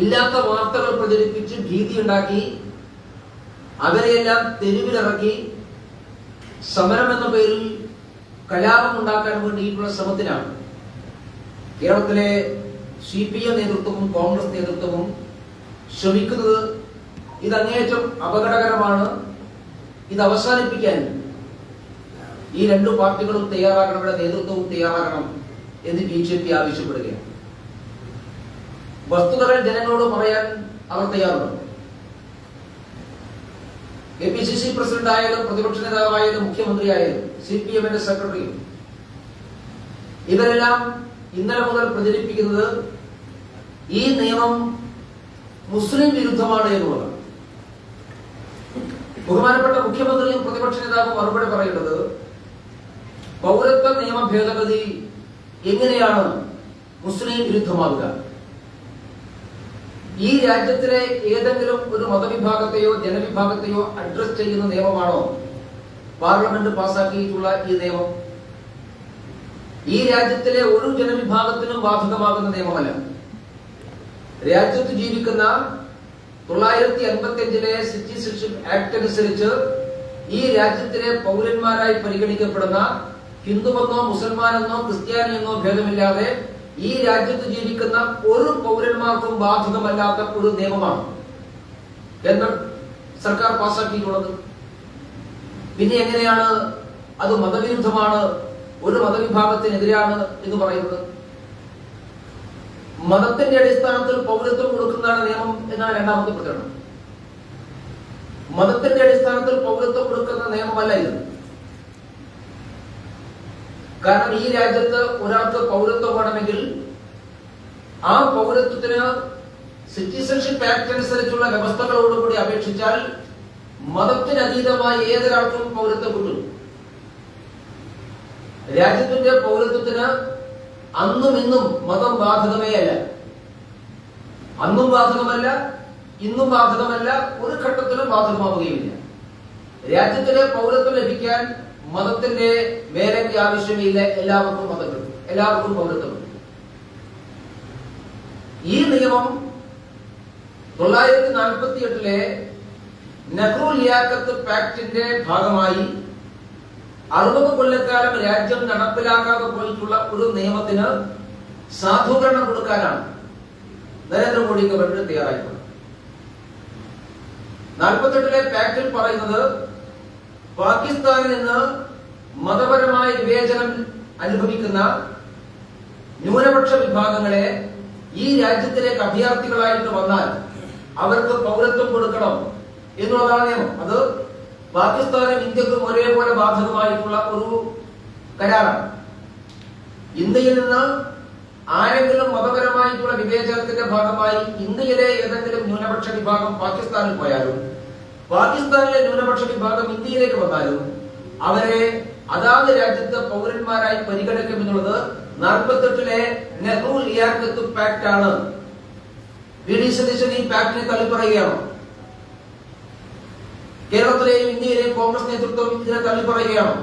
ഇല്ലാത്ത വാർത്തകൾ പ്രചരിപ്പിച്ച് ഭീതി ഉണ്ടാക്കി അവരെയെല്ലാം തെരുവിലിറക്കി സമരം എന്ന പേരിൽ കലാപം ഉണ്ടാക്കാൻ വേണ്ടിയിട്ടുള്ള ശ്രമത്തിനാണ് കേരളത്തിലെ സി പി എം നേതൃത്വവും കോൺഗ്രസ് നേതൃത്വവും ശ്രമിക്കുന്നത് ഇത് അങ്ങേയറ്റം അപകടകരമാണ്. ഇത് അവസാനിപ്പിക്കാൻ ഈ രണ്ടു പാർട്ടികളും തയ്യാറാകണം നേതൃത്വവും തയ്യാറാകണം എന്ന് ബി ജെ പി ആവശ്യപ്പെടുകയാണ്. വസ്തുതകൾ ജനങ്ങളോട് പറയാൻ അവർ തയ്യാറുണ്ട്. K P C C president ആയാലും പ്രതിപക്ഷ നേതാവായാലും മുഖ്യമന്ത്രിയായാലും സി പി എമ്മിന്റെ സെക്രട്ടറിയും ഇവരെല്ലാം ഇന്നലെ മുതൽ പ്രചരിപ്പിക്കുന്നത് ഈ നിയമം മുസ്ലിം വിരുദ്ധമാണ് എന്നുള്ളതാണ്. ബഹുമാനപ്പെട്ട മുഖ്യമന്ത്രിയും പ്രതിപക്ഷ നേതാവും മറുപടി പറയുന്നത് പൗരത്വ നിയമ ഭേദഗതി എങ്ങനെയാണ് മുസ്ലിം വിരുദ്ധമാവുക ഈ രാജ്യത്തിലെ ഏതെങ്കിലും ഒരു മതവിഭാഗത്തെയോ ജനവിഭാഗത്തെയോ അഡ്രസ് ചെയ്യുന്ന നിയമമാണോ? പാർലമെന്റ് പാസാക്കിയിട്ടുള്ള ഈ നിയമം? ഈ രാജ്യത്തിലെ ഒരു ജനവിഭാഗത്തിനും ബാധകമാകുന്ന നിയമമല്ല. രാജ്യത്ത് ജീവിക്കുന്ന തൊള്ളായിരത്തി അൻപത്തി അഞ്ചിലെ സിറ്റിസൺഷിപ്പ് ആക്ട് അനുസരിച്ച് ഈ രാജ്യത്തിലെ പൗരന്മാരായി പരിഗണിക്കപ്പെടുന്ന ഹിന്ദുവെന്നോ മുസൽമാനെന്നോ ക്രിസ്ത്യാനിയെന്നോ ഭേദമില്ലാതെ ഈ രാജ്യത്ത് ജീവിക്കുന്ന ഒരു പൗരന്മാർക്കും ബാധകമല്ലാത്ത ഒരു നിയമമാണ്. എന്ന് സർക്കാർ പാസ്സാക്കിയിട്ടുള്ളത് പിന്നെ എങ്ങനെയാണ് അത് മതവിരുദ്ധമാണ് ഒരു മതവിഭാഗത്തിനെതിരാണ് എന്ന് പറയുന്നത്? മതത്തിന്റെ അടിസ്ഥാനത്തിൽ പൗരത്വം കൊടുക്കുന്നതാണ് നിയമം എന്നാണ് രണ്ടാമത്തെ പ്രചരണം. മതത്തിന്റെ അടിസ്ഥാനത്തിൽ പൗരത്വം കൊടുക്കുന്ന നിയമമല്ല ഇത്. കാരണം ഈ രാജ്യത്ത് ഒരാൾക്ക് പൗരത്വം വേണമെങ്കിൽ ആ പൗരത്വത്തിന് സിറ്റിസൺഷിപ്പ് ആക്ട് അനുസരിച്ചുള്ള വ്യവസ്ഥകളോടുകൂടി അപേക്ഷിച്ചാൽ മതത്തിനതീതമായ ഏതൊരാൾക്കും പൗരത്വം കിട്ടും. രാജ്യത്തിന്റെ പൗരത്വത്തിന് അന്നും ഇന്നും മതം ബാധകമേ അല്ല. അന്നും ബാധകമല്ല ഇന്നും ബാധകമല്ല ഒരു ഘട്ടത്തിലും ബാധകമാവുകയില്ല രാജ്യത്തിലെ പൗരത്വം ലഭിക്കാൻ മതത്തിന്റെ വേലയ്ക്ക് ആവശ്യമില്ല. എല്ലാവർക്കും മതങ്ങൾ എല്ലാവർക്കും പൗരത്വം. ഈ നിയമം തൊള്ളായിരത്തി നാൽപ്പത്തി എട്ടിലെ നെഹ്റു ലിയാക്കത്ത് പാക്ടിന്റെ ഭാഗമായി അറുപത് കൊല്ലക്കാലം രാജ്യം നടപ്പിലാക്കാതെ പോയിട്ടുള്ള ഒരു നിയമത്തിന് സാധൂകരണം കൊടുക്കാനാണ് നരേന്ദ്രമോദി ഗവൺമെന്റ് തയ്യാറായിട്ടുള്ളത്. നാൽപ്പത്തെട്ടിലെ പാക്ടിൽ പറയുന്നത് പാകിസ്ഥാനിൽ നിന്ന് മതപരമായ വിവേചനം അനുഭവിക്കുന്ന ന്യൂനപക്ഷ വിഭാഗങ്ങളെ ഈ രാജ്യത്തിലേക്ക് അഭയാർത്ഥികളായിട്ട് വന്നാൽ അവർക്ക് പൗരത്വം കൊടുക്കണം എന്നുള്ളതാണ് നിയമം. അത് പാകിസ്ഥാനും ഇന്ത്യക്കും ഒരേപോലെ ബാധകമായിട്ടുള്ള ഒരു കരാറാണ്. ഇന്ത്യയിൽ നിന്ന് ആരെങ്കിലും മതപരമായിട്ടുള്ള വിവേചനത്തിന്റെ ഭാഗമായി ഇന്ത്യയിലെ ഏതെങ്കിലും ന്യൂനപക്ഷ വിഭാഗം പാകിസ്ഥാനിൽ പോയാലും പാകിസ്ഥാനിലെ ന്യൂനപക്ഷ വിഭാഗം ഇന്ത്യയിലേക്ക് വന്നാലും അവരെ അതാത് രാജ്യത്തെ പൗരന്മാരായി പരിഗണിക്കും എന്നുള്ളത് നാൽപ്പത്തെട്ടിലെ നെഹ്റു ലിയാക്കത്ത് പാക്ട് ആണ്. വി ഡി സതീശൻ ഈ പാക്ടിനെ തള്ളിപ്പറയുകയാണോ. കേരളത്തിലെയും ഇന്ത്യയിലെയും കോൺഗ്രസ് നേതൃത്വം ഇതിനെ തള്ളിപ്പറയുകയാണോ.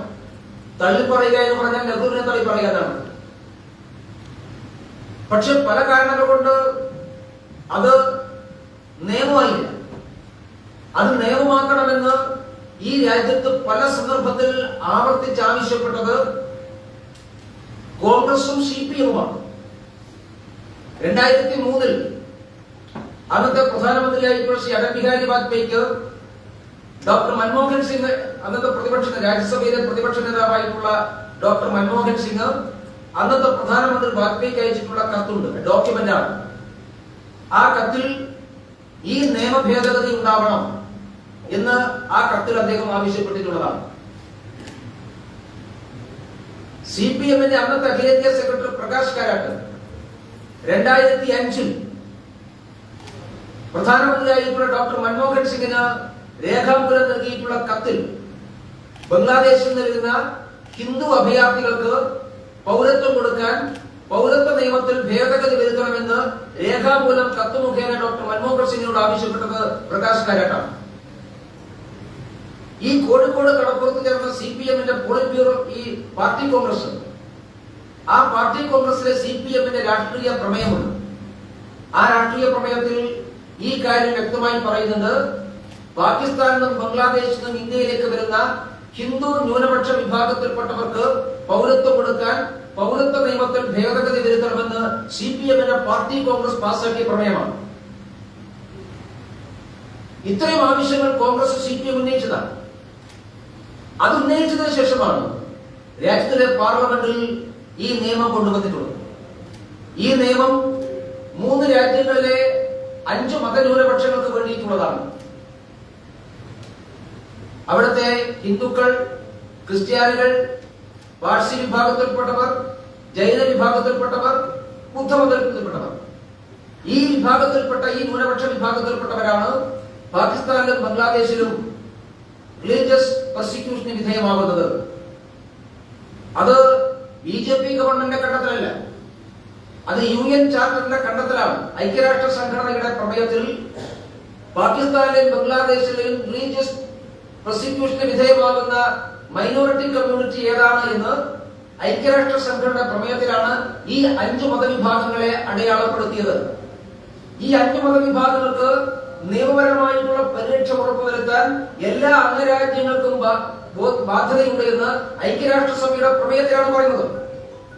തള്ളിപ്പറയുക എന്ന് പറഞ്ഞാൽ നെഹ്റുവിനെ തള്ളിപ്പറയാനാണ് പക്ഷെ പല കാരണങ്ങൾ കൊണ്ട് അത് നിയമമായില്ല. അത് നിയമമാക്കണമെന്ന് ഈ രാജ്യത്ത് പല സന്ദർഭത്തിൽ ആവർത്തിച്ച് ആവശ്യപ്പെട്ടത് കോൺഗ്രസും സി പി എമ്മുമാണ്. രണ്ടായിരത്തി മൂന്നിൽ അന്നത്തെ പ്രധാനമന്ത്രിയായിട്ടുള്ള ശ്രീ അടൽ ബിഹാരി വാജ്പേയിക്ക് ഡോക്ടർ മൻമോഹൻ സിംഗ് അന്നത്തെ പ്രതിപക്ഷ രാജ്യസഭയിലെ പ്രതിപക്ഷ നേതാവായിട്ടുള്ള ഡോക്ടർ മൻമോഹൻ സിംഗ് അന്നത്തെ പ്രധാനമന്ത്രി വാജ്പേയിക്ക് അയച്ചിട്ടുള്ള കത്തുണ്ട് ഡോക്യുമെന്റ് ആണ് ആ കത്തിൽ ഈ നിയമ ഭേദഗതി ഉണ്ടാവണം. എന്ന് ആ കത്തിൽ അദ്ദേഹം ആവശ്യപ്പെട്ടിട്ടുള്ളതാണ്. സി പി എമ്മിന്റെ അന്നത്തെ അഖിലേന്ത്യാ സെക്രട്ടറി പ്രകാശ് കാരാട്ട് രണ്ടായിരത്തി അഞ്ചിൽ പ്രധാനമന്ത്രിയായിട്ടുള്ള ഡോക്ടർ മൻമോഹൻ സിംഗിന് രേഖാമൂലം നൽകിയിട്ടുള്ള കത്തിൽ ബംഗ്ലാദേശിൽ നിന്ന് ഹിന്ദു അഭയാർത്ഥികൾക്ക് പൗരത്വം കൊടുക്കാൻ പൗരത്വ നിയമത്തിൽ ഭേദഗതി വരുത്തണമെന്ന് രേഖാമൂലം കത്ത് മുഖേന ഡോക്ടർ മൻമോഹൻ സിംഗിനോട് ആവശ്യപ്പെട്ടത് പ്രകാശ് കാരാട്ടാണ്. ഈ കോഴിക്കോട് കടപ്പുറത്ത് ചേർന്ന സി പി എമ്മിന്റെ പോളിറ്റ് ബ്യൂറോ ഈ പാർട്ടി കോൺഗ്രസ് ആ പാർട്ടി കോൺഗ്രസിലെ സി പി എമ്മിന്റെ രാഷ്ട്രീയ പ്രമേയമുണ്ട്. ആ രാഷ്ട്രീയ പ്രമേയത്തിൽ ഈ കാര്യം വ്യക്തമായി പറയുന്നുണ്ട് പാകിസ്ഥാനിൽ നിന്നും ബംഗ്ലാദേശിൽ നിന്നും ഇന്ത്യയിലേക്ക് വരുന്ന ഹിന്ദു ന്യൂനപക്ഷ വിഭാഗത്തിൽപ്പെട്ടവർക്ക് പൗരത്വം കൊടുക്കാൻ പൗരത്വ നിയമത്തിൽ ഭേദഗതി വരുത്തണമെന്ന് സി പി എമ്മിന്റെ പാർട്ടി കോൺഗ്രസ് പാസാക്കിയ പ്രമേയമാണ്. ഇത്രയും ആവശ്യങ്ങൾ കോൺഗ്രസ് സി പി എം ഉന്നയിച്ചതാണ്. അത് ഉന്നയിച്ചതിന് ശേഷമാണ് രാജ്യത്തിലെ പാർലമെന്റിൽ ഈ നിയമം കൊണ്ടുവന്നിട്ടുള്ളത്. ഈ നിയമം മൂന്ന് രാജ്യങ്ങളിലെ അഞ്ച് മതന്യൂനപക്ഷങ്ങൾക്ക് വേണ്ടിയിട്ടുള്ളതാണ്. അവിടുത്തെ ഹിന്ദുക്കൾ ക്രിസ്ത്യാനികൾ പാഴ്സി വിഭാഗത്തിൽപ്പെട്ടവർ ജൈന വിഭാഗത്തിൽപ്പെട്ടവർ ബുദ്ധമതത്തിൽപ്പെട്ടവർ ഈ വിഭാഗത്തിൽപ്പെട്ട ഈ ന്യൂനപക്ഷ വിഭാഗത്തിൽപ്പെട്ടവരാണ് പാകിസ്ഥാനിലും ബംഗ്ലാദേശിലും റിലീജിയസ് പെർസിക്യൂഷന് വിധേയമാകുന്നത്. അത് ബി ജെ പി ഗവൺമെന്റിന്റെ കണ്ടെത്തലല്ല. അത് യു എൻ ചാർട്ടറിന്റെ കണ്ടെത്തലാണ്. ഐക്യരാഷ്ട്ര സംഘടനയുടെ പ്രമേയത്തിൽ പാകിസ്ഥാനിലെയും ബംഗ്ലാദേശിലെയും റിലീജിയസ് പ്രോസിക്യൂഷന് വിധേയമാകുന്ന മൈനോറിറ്റി കമ്മ്യൂണിറ്റി ഏതാണ് എന്ന് ഐക്യരാഷ്ട്ര സംഘടന പ്രമേയത്തിലാണ് ഈ അഞ്ചു മതവിഭാഗങ്ങളെ അടയാളപ്പെടുത്തിയത്. ഈ അഞ്ചു മതവിഭാഗങ്ങൾക്ക് നിയമപരമായിട്ടുള്ള പരിരക്ഷ ഉറപ്പുവരുത്താൻ എല്ലാ അംഗരാജ്യങ്ങൾക്കും ബാധ്യതയുണ്ട് എന്ന് ഐക്യരാഷ്ട്രസഭയുടെ പ്രമേയത്തിലാണ് പറയുന്നത്.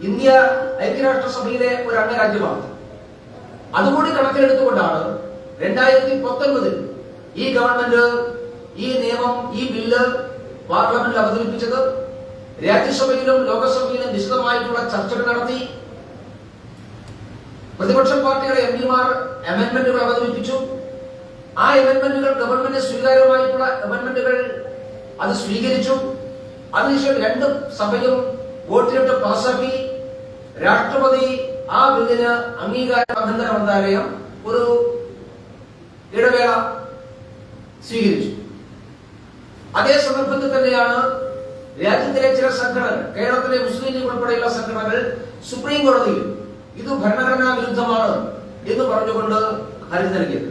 ഇന്ത്യ ഐക്യരാഷ്ട്രസഭയിലെ ഒരു അംഗരാജ്യമാണ്. അതുകൂടി കണക്കിലെടുത്തുകൊണ്ടാണ് രണ്ടായിരത്തി പത്തൊൻപതിൽ ഈ ഗവൺമെന്റ് ഈ നിയമം ഈ ബില്ല് പാർലമെന്റിൽ അവതരിപ്പിച്ചത്. രാജ്യസഭയിലും ലോകസഭയിലും വിശദമായിട്ടുള്ള ചർച്ചകൾ നടത്തി. പ്രതിപക്ഷ പാർട്ടിയുടെ എം പിമാർ അമെന്റ്മെന്റുകൾ അവതരിപ്പിച്ചു. ആ അമെന്റ്മെന്റുകൾ ഗവൺമെന്റ് സ്വീകാര്യമായിട്ടുള്ള അമെന്റ്മെന്റുകൾ അത് സ്വീകരിച്ചു. അതിനുശേഷം രണ്ട് സഭയും വോട്ടിലിട്ട് പാസാക്കി. രാഷ്ട്രപതി ആ ബില്ലിന് അംഗീകാര ആഭ്യന്തര മന്ത്രാലയം ഒരു ഇടവേള സ്വീകരിച്ചു. അതേ സന്ദർഭത്തിൽ തന്നെയാണ് രാജ്യത്തിലെ ചില സംഘടനകൾ കേരളത്തിലെ മുസ്ലിം ലീഗ് ഉൾപ്പെടെയുള്ള സംഘടനകൾ സുപ്രീം കോടതിയിൽ ഇത് ഭരണഘടനാ വിരുദ്ധമാണ് എന്ന് പറഞ്ഞുകൊണ്ട് ഹർജി നൽകിയത്.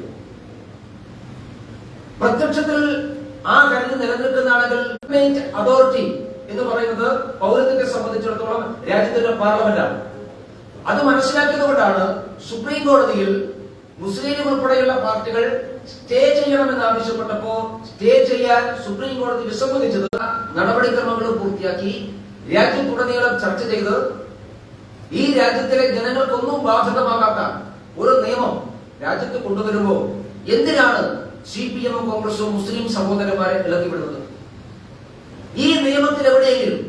പ്രത്യക്ഷത്തിൽ ആ ഹർജി നിലനിൽക്കുന്നതാണെങ്കിൽ അതോറിറ്റി എന്ന് പറയുന്നത് പൗരത്വത്തെ സംബന്ധിച്ചിടത്തോളം രാജ്യത്തിന്റെ പാർലമെന്റാണ് അത് മനസ്സിലാക്കിയത് കൊണ്ടാണ് സുപ്രീം കോടതിയിൽ മുസ്ലിം ഉൾപ്പെടെയുള്ള പാർട്ടികൾ സ്റ്റേ ചെയ്യണമെന്ന് ആവശ്യപ്പെട്ടപ്പോ സ്റ്റേ ചെയ്യാൻ സുപ്രീം കോടതി വിസമ്മതിച്ചത് നടപടിക്രമങ്ങൾ പൂർത്തിയാക്കി രാജ്യത്തുടനീളം ചർച്ച ചെയ്ത് ഈ രാജ്യത്തിലെ ജനങ്ങൾക്കൊന്നും ബാധകമാകാത്ത ഒരു നിയമം രാജ്യത്ത് കൊണ്ടുവരുമ്പോ എന്തിനാണ് സി പി എമ്മും കോൺഗ്രസും മുസ്ലിം സഹോദരന്മാരെ ഇളക്കിവിടുന്നത്. ഈ നിയമത്തിൽ എവിടെയെങ്കിലും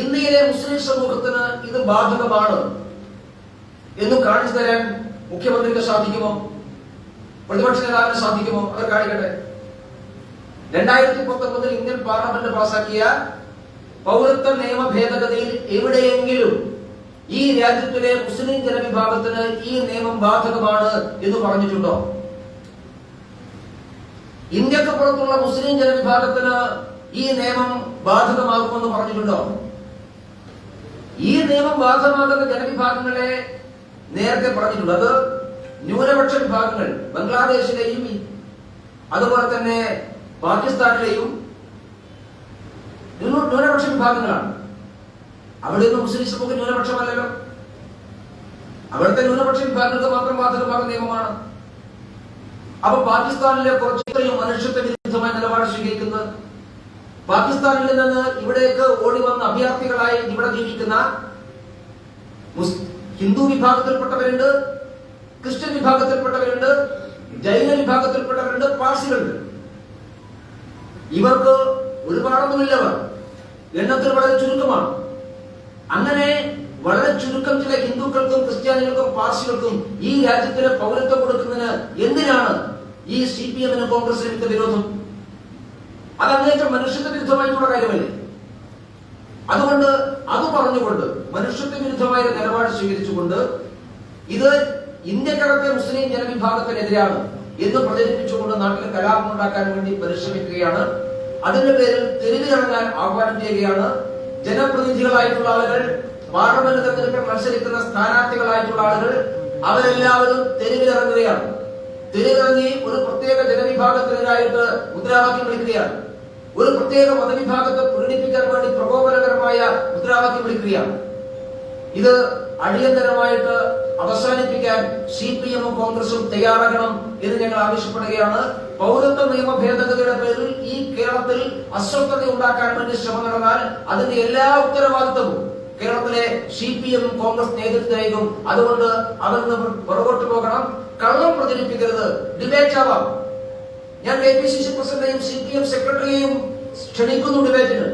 ഇന്ത്യയിലെ മുസ്ലിം സമൂഹത്തിന് ഇത് ബാധകമാണ് എന്ന് കാണിച്ചു തരാൻ മുഖ്യമന്ത്രിക്ക് സാധിക്കുമോ? പ്രതിപക്ഷ നേതാവിന് സാധിക്കുമോ? അവർ കാണിക്കട്ടെ. രണ്ടായിരത്തി പത്തൊമ്പതിൽ ഇന്ത്യൻ പാർലമെന്റ് പാസാക്കിയ പൗരത്വ നിയമ ഭേദഗതിയിൽ എവിടെയെങ്കിലും ഈ രാജ്യത്തിലെ മുസ്ലിം ജനവിഭാഗത്തിന് ഈ നിയമം ബാധകമാണ് എന്ന് പറഞ്ഞിട്ടുണ്ടോ? ഇന്ത്യയ്ക്ക് പുറത്തുള്ള മുസ്ലിം ജനവിഭാഗത്തിന് ഈ നിയമം ബാധകമാകുമെന്ന് പറഞ്ഞിട്ടുണ്ടോ? ഈ നിയമം ബാധകമാകുന്ന ജനവിഭാഗങ്ങളെ നേരത്തെ പറഞ്ഞിട്ടുണ്ട്. അത് ന്യൂനപക്ഷ വിഭാഗങ്ങൾ ബംഗ്ലാദേശിലെയും അതുപോലെ തന്നെ പാകിസ്ഥാനിലെയും ന്യൂനപക്ഷ വിഭാഗങ്ങളാണ്. അവിടെയൊന്നും മുസ്ലിം സമൂഹം ന്യൂനപക്ഷമല്ലല്ലോ. അവിടുത്തെ ന്യൂനപക്ഷ വിഭാഗങ്ങൾക്ക് മാത്രം ബാധകമാകുന്ന നിയമമാണ്. അപ്പൊ പാകിസ്ഥാനിലെ കുറച്ച് ഇത്രയും മനുഷ്യത്വ വിരുദ്ധമായ നിലപാട് സ്വീകരിക്കുന്നത്? പാകിസ്ഥാനിൽ നിന്ന് ഇവിടേക്ക് ഓടി വന്ന അഭയാർത്ഥികളായി ഇവിടെ ജീവിക്കുന്ന ഹിന്ദു വിഭാഗത്തിൽപ്പെട്ടവരുണ്ട് ക്രിസ്ത്യൻ വിഭാഗത്തിൽപ്പെട്ടവരുണ്ട് ജൈന വിഭാഗത്തിൽപ്പെട്ടവരുണ്ട് പാഴ്സികളുണ്ട്. ഇവർക്ക് ഒരുപാടൊന്നുമില്ലവർ. എണ്ണത്തിൽ വളരെ ചുരുക്കമാണ്. അങ്ങനെ വളരെ ചുരുക്കം ചില ഹിന്ദുക്കൾക്കും ക്രിസ്ത്യാനികൾക്കും പാർസികൾക്കും ഈ രാജ്യത്തിന് പൗരത്വം കൊടുക്കുന്നതിന് എന്തിനാണ് ഈ സി പി എമ്മിനും കോൺഗ്രസിനും ഒക്കെ വിരോധം. അത് അങ്ങേറ്റം മനുഷ്യത്വ വിരുദ്ധമായിട്ടുള്ള കാര്യമല്ലേ? അതുകൊണ്ട് അത് പറഞ്ഞുകൊണ്ട് മനുഷ്യത്വ വിരുദ്ധമായ നിലപാട് സ്വീകരിച്ചുകൊണ്ട് ഇത് ഇന്ത്യക്കകത്തെ മുസ്ലിം ജനവിഭാഗത്തിനെതിരാണ് എന്ന് പ്രചരിപ്പിച്ചുകൊണ്ട് നാട്ടിൽ കലാപം ഉണ്ടാക്കാൻ വേണ്ടി പരിശ്രമിക്കുകയാണ്. അതിന്റെ പേരിൽ തെരുവിലിറങ്ങാൻ ആഹ്വാനം ചെയ്യുകയാണ്. ജനപ്രതിനിധികളായിട്ടുള്ള ആളുകൾ പാർലമെന്റ് തെരഞ്ഞെടുപ്പിൽ മത്സരിക്കുന്ന സ്ഥാനാർത്ഥികളായിട്ടുള്ള ആളുകൾ അവരെല്ലാവരും തെരുവിലിറങ്ങുകയാണ്. തെരുവിലിറങ്ങി ഒരു പ്രത്യേക ജനവിഭാഗത്തിനെതിരായിട്ട് മുദ്രാവാക്യം വിളിക്കുകയാണ്. ഒരു പ്രത്യേക മതവിഭാഗത്തെ പ്രീണിപ്പിക്കാൻ വേണ്ടി പ്രകോപനകരമായ മുദ്രാവാക്യം വിളിക്കുകയാണ്. ഇത് അടിയന്തരമായിട്ട് അവസാനിപ്പിക്കാൻ സി പി എമ്മും കോൺഗ്രസും തയ്യാറാകണം എന്ന് ഞങ്ങൾ ആവശ്യപ്പെടുകയാണ്. പൗരത്വ നിയമ ഭേദഗതിയുടെ പേരിൽ ഈ കേരളത്തിൽ അസ്വസ്ഥത ഉണ്ടാക്കാൻ വേണ്ടി ശ്രമം നടന്നാൽ അതിന്റെ എല്ലാ ഉത്തരവാദിത്വവും കേരളത്തിലെ സി പി എം കോൺഗ്രസ് നേതൃത്വം അതുകൊണ്ട് അതൊന്ന് പുറകോട്ട് പോകണം. കള്ളം പ്രചരിപ്പിക്കരുത്. ഡിബേറ്റ് ആവാം ഞാൻ കെ പി സി സി പ്രസിഡന്റെയും സി പി എം സെക്രട്ടറിയെയും ക്ഷണിക്കുന്നു ഡിബേറ്റിന്.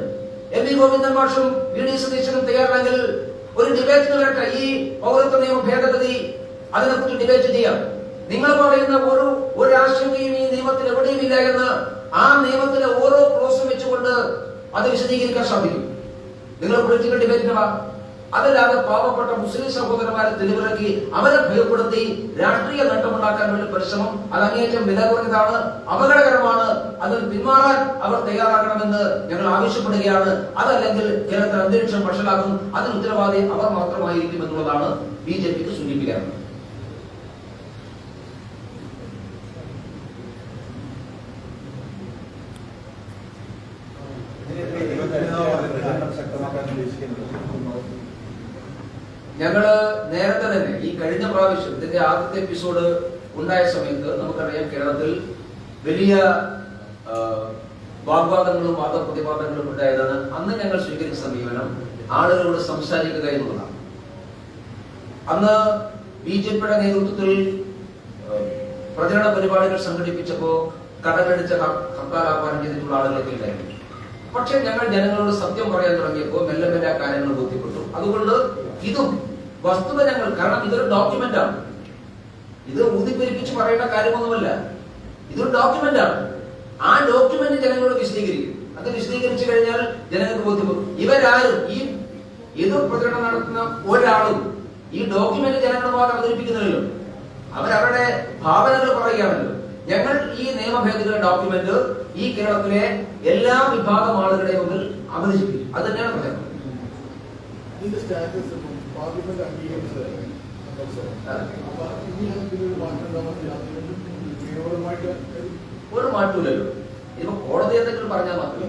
എം വി ഗോവിന്ദൻ മാഷും വി ഡി സതീശനും തയ്യാറാണെങ്കിൽ ഒരു ഡിബേറ്റിന് വേണ്ട ഈ പൗരത്വ നിയമ ഭേദഗതി അതിനെക്കുറിച്ച് ഡിബേറ്റ് ചെയ്യാം. നിങ്ങൾ പറയുന്ന ഒരു ഒരു ആശങ്കയും ഈ നിയമത്തിൽ എവിടെയും ഇല്ല എന്ന് ആ നിയമത്തിലെ ഓരോ ക്ലോസും വെച്ചുകൊണ്ട് അത് വിശദീകരിക്കാൻ സാധിക്കും. നിങ്ങൾ പൊളിറ്റിക്കൽ ഡിബേറ്റിന് വാ. അതല്ലാതെ പാവപ്പെട്ട മുസ്ലിം സഹോദരന്മാരെ തെളിവിറക്കി അവരെ ഭയപ്പെടുത്തി രാഷ്ട്രീയ നേട്ടമുണ്ടാക്കാൻ വേണ്ടി പരിശ്രമം അത് അങ്ങേയറ്റം വില കുറഞ്ഞതാണ് അപകടകരമാണ് അതിൽ പിന്മാറാൻ അവർ തയ്യാറാകണമെന്ന് ഞങ്ങൾ ആവശ്യപ്പെടുകയാണ്. അതല്ലെങ്കിൽ കേരളത്തിൽ അന്തരീക്ഷം വഷളാക്കും അതിന് ഉത്തരവാദി അവർ മാത്രമായിരിക്കും എന്നുള്ളതാണ് ബി ജെ പിക്ക് സൂചിപ്പിക്കാറുള്ളത് ശക്തമാക്കാൻ ഉദ്ദേശിക്കുന്നത് ഞങ്ങൾ നേരത്തെ തന്നെ ഈ കഴിഞ്ഞ പ്രാവശ്യം ഇതിന്റെ ആദ്യത്തെ എപ്പിസോഡ് ഉണ്ടായ സമയത്ത് നമുക്കറിയാം കേരളത്തിൽ വലിയ വാഗ്വാദങ്ങളും വാദപ്രതിവാദങ്ങളും ഉണ്ടായതാണ്. അന്ന് ഞങ്ങൾ സ്വീകരിച്ച സമീപനം ആളുകളോട് സംസാരിക്കുക എന്നുള്ളതാണ്. അന്ന് ബി ജെ പിയുടെ നേതൃത്വത്തിൽ പ്രചരണ പരിപാടികൾ സംഘടിപ്പിച്ചപ്പോ കടലടിച്ച ഹർത്താൽ ആഹ്വാനം ചെയ്തിട്ടുള്ള ആളുകളൊക്കെ ഉണ്ടായിരുന്നു. പക്ഷെ ഞങ്ങൾ ജനങ്ങളോട് സത്യം പറയാൻ തുടങ്ങിയപ്പോൾ മെല്ലെ മെല്ലെ കാര്യങ്ങൾ ബോധ്യപ്പെട്ടു. അതുകൊണ്ട് ഇതും വസ്തുത ഞങ്ങൾ കാരണം ഇതൊരു ഡോക്യുമെന്റ് ആണ് ഇത് ഊതിപ്പെരിപ്പിച്ച് പറയേണ്ട കാര്യമൊന്നുമല്ല. ഇതൊരു ഡോക്യുമെന്റ് ആണ് ആ ഡോക്യുമെന്റ് ജനങ്ങളോട് വിശദീകരിക്കും. അത് വിശദീകരിച്ചു കഴിഞ്ഞാൽ ജനങ്ങൾക്ക് ബോധ്യപ്പെടും ഇവരാരും ഈ എതിർ പ്രചരണം നടത്തുന്ന ഒരാളും ഈ ഡോക്യുമെന്റ് ജനങ്ങളുമായി അവതരിപ്പിക്കുന്നില്ലല്ലോ. അവരവരുടെ ഭാവനകൾ പറയുകയാണല്ലോ. ഞങ്ങൾ ഈ നിയമഭേദഗതി ഡോക്യുമെന്റ് ഈ കേരളത്തിലെ എല്ലാ വിഭാഗം ആളുകളുടെയും മുമ്പിൽ അവതരിപ്പിക്കും. അത് തന്നെയാണ് പ്രചരണം. പാർലമെന്റ് അംഗീകരിച്ചത് അപ്പൊ ഇനി മാറ്റം ഒരു മാറ്റമില്ലല്ലോ ഇപ്പൊ കോടതി എന്തെങ്കിലും പറഞ്ഞാൽ മാത്രമേ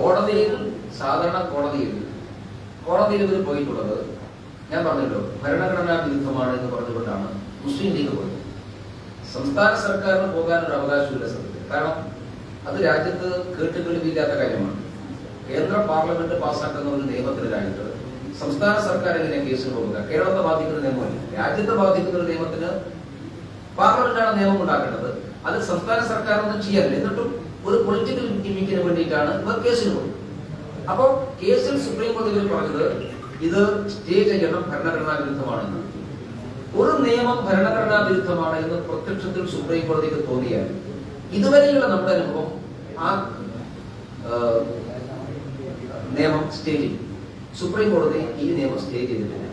കോടതിയിൽ സാധാരണ കോടതിയിൽ കോടതിയിൽ ഇവർ പോയിട്ടുള്ളത് ഞാൻ പറഞ്ഞല്ലോ ഭരണഘടനാ വിരുദ്ധമാണ് എന്ന് പറഞ്ഞുകൊണ്ടാണ് മുസ്ലിം ലീഗ് പോയത്. സംസ്ഥാന സർക്കാരിന് പോകാൻ ഒരു അവകാശമില്ല സത്യത്തിൽ. കാരണം അത് രാജ്യത്ത് കേട്ടുകേൾവിയില്ലാത്ത കാര്യമാണ്. കേന്ദ്ര പാർലമെന്റ് പാസ്സാക്കുന്ന ഒരു നിയമത്തിനെതിരായിട്ട് സംസ്ഥാന സർക്കാർ എങ്ങനെ കേസ് പോകുക കേരളത്തെ ബാധിക്കുന്ന നിയമമല്ല. രാജ്യത്തെ ബാധിക്കുന്ന ഒരു നിയമത്തിന് പാർലമെന്റാണ് നിയമം ഉണ്ടാക്കേണ്ടത്. അത് സംസ്ഥാന സർക്കാരൊന്നും ചെയ്യാറില്ല എന്നിട്ടും ഒരു പൊളിറ്റിക്കൽ ഗിമിക്കിന് വേണ്ടിയിട്ടാണ് ഇവർ കേസിന് പോകുന്നത് അപ്പോൾ കേസിൽ സുപ്രീം കോടതിയിൽ പറഞ്ഞത് ഇത് സ്റ്റേ ചെയ്യണം ഭരണഘടനാ വിരുദ്ധമാണെന്ന്. ഒരു നിയമം ഭരണഘടനാ വിരുദ്ധമാണ് എന്ന് പ്രത്യക്ഷത്തിൽ സുപ്രീം കോടതിക്ക് തോന്നിയാൽ ഇതുവരെയുള്ള നമ്മുടെ അനുഭവം ആ, നിയമം സ്റ്റേ ചെയ്യും സുപ്രീം കോടതി ഈ നിയമം സ്റ്റേ ചെയ്തിട്ടില്ല.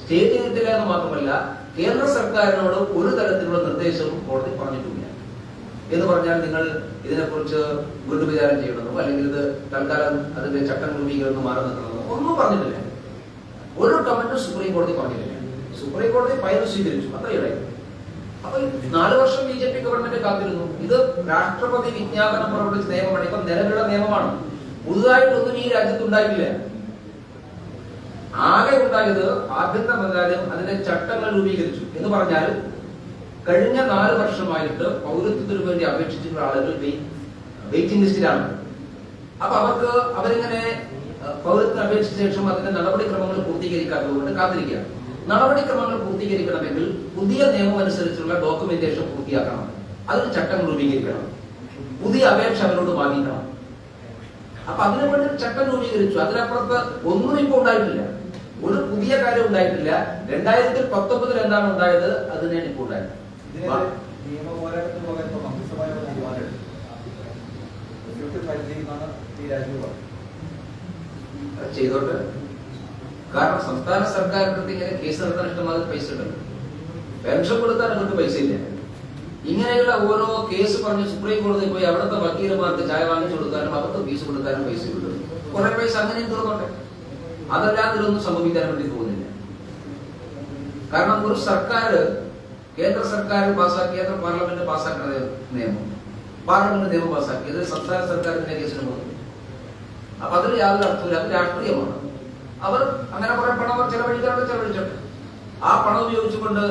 സ്റ്റേ ചെയ്തിട്ടില്ല എന്ന് മാത്രമല്ല കേന്ദ്ര സർക്കാരിനോട് ഒരു തരത്തിലുള്ള നിർദ്ദേശവും കോടതി പറഞ്ഞിട്ടില്ല. എന്ന് പറഞ്ഞാൽ നിങ്ങൾ ഇതിനെക്കുറിച്ച് വീണ്ടും വിചാരം ചെയ്യണമെന്നോ അല്ലെങ്കിൽ ഇത് തൽക്കാലം അതിന്റെ ചട്ടം രൂപീകരണം മാറി നിൽക്കണമെന്നോ ഒന്നും പറഞ്ഞിട്ടില്ല. ഒരു കമന്റും സുപ്രീം കോടതി പറഞ്ഞിട്ടില്ല. സുപ്രീം കോടതി ഫയൽ സ്വീകരിച്ചു. അത്രയുടെ അപ്പൊ നാല് വർഷം ബി ജെ പി ഗവൺമെന്റ് കാത്തിരുന്നു. ഇത് രാഷ്ട്രപതി വിജ്ഞാപനം പുറപ്പെടുവിച്ച നിയമമാണ്. ഇപ്പൊ നിലവിലുള്ള നിയമമാണ്. പുതുതായിട്ടൊന്നും ഈ രാജ്യത്ത് ഉണ്ടായിട്ടില്ല ആകെ ഉണ്ടായത് ആഭ്യന്തര മന്ത്രാലയം അതിന്റെ ചട്ടങ്ങൾ രൂപീകരിച്ചു. എന്ന് പറഞ്ഞാൽ കഴിഞ്ഞ നാല് വർഷമായിട്ട് പൗരത്വത്തിന് വേണ്ടി അപേക്ഷിച്ചിട്ടുള്ള ആളുകൾ വെയിറ്റിംഗ് ലിസ്റ്റിലാണ് അപ്പൊ അവർക്ക് അവരിങ്ങനെ പൗരത്വത്തിന് അപേക്ഷിച്ച ശേഷം അതിന്റെ നടപടിക്രമങ്ങൾ പൂർത്തീകരിക്കാത്തതുകൊണ്ട് കാത്തിരിക്കുക. നടപടിക്രമങ്ങൾ പൂർത്തീകരിക്കണമെങ്കിൽ പുതിയ നിയമം അനുസരിച്ചുള്ള ഡോക്യുമെന്റേഷൻ പൂർത്തിയാക്കണം. അതിന് ചട്ടം രൂപീകരിക്കണം. പുതിയ അപേക്ഷ അവരോട് വാങ്ങിക്കണം. അപ്പൊ അതിനു വേണ്ടി ചട്ടം രൂപീകരിച്ചു. അതിനപ്പുറത്ത് ഒന്നും ഇപ്പൊ ഉണ്ടായിട്ടില്ല. ഒരു പുതിയ കാര്യം ഉണ്ടായിട്ടില്ല. രണ്ടായിരത്തി പത്തൊമ്പതിൽ എന്താണ് ഉണ്ടായത്. അത് തന്നെയാണ് ഇപ്പോൾ ഉണ്ടായത്. ചെയ്തോട്ടെ. കാരണം സംസ്ഥാന സർക്കാർ ഇങ്ങനെ കേസ് നടത്താൻ ഇഷ്ടമാതിരി പൈസ ഉണ്ടല്ലോ പെൻഷൻ കൊടുത്താൽ അങ്ങോട്ട് പൈസ ഇല്ല. ഇങ്ങനെയുള്ള ഓരോ കേസ് പറഞ്ഞ് സുപ്രീം കോടതി പോയി അവിടുത്തെ വക്കീലമാർക്ക് ചായ വാങ്ങിച്ചു കൊടുക്കാനും അവർക്ക് ഫീസ് കൊടുക്കാനും പൈസ കൊടുക്കും കുറെ പൈസ അങ്ങനെ തീർന്നോട്ടെ അതല്ലാതെ ഇതിലൊന്നും സംഭവിക്കാൻ വേണ്ടി പോകുന്നില്ല. കാരണം ഒരു സർക്കാർ കേന്ദ്ര സർക്കാർ പാസ്സാക്കി കേന്ദ്ര പാർലമെന്റ് പാസ്സാക്കുന്ന നിയമം. പാർലമെന്റ് നിയമം പാസ്സാക്കി. ഇത് സംസ്ഥാന സർക്കാരിന്റെ കേസിന് പോകുന്നു അപ്പൊ അതിൽ യാതൊരു അർത്ഥമില്ല അത് രാഷ്ട്രീയമാണ്. അവർ അങ്ങനെ കുറെ പണം അവർ ചെലവഴിക്കാറുണ്ട് ആ പണം ഉപയോഗിച്ചുകൊണ്ട്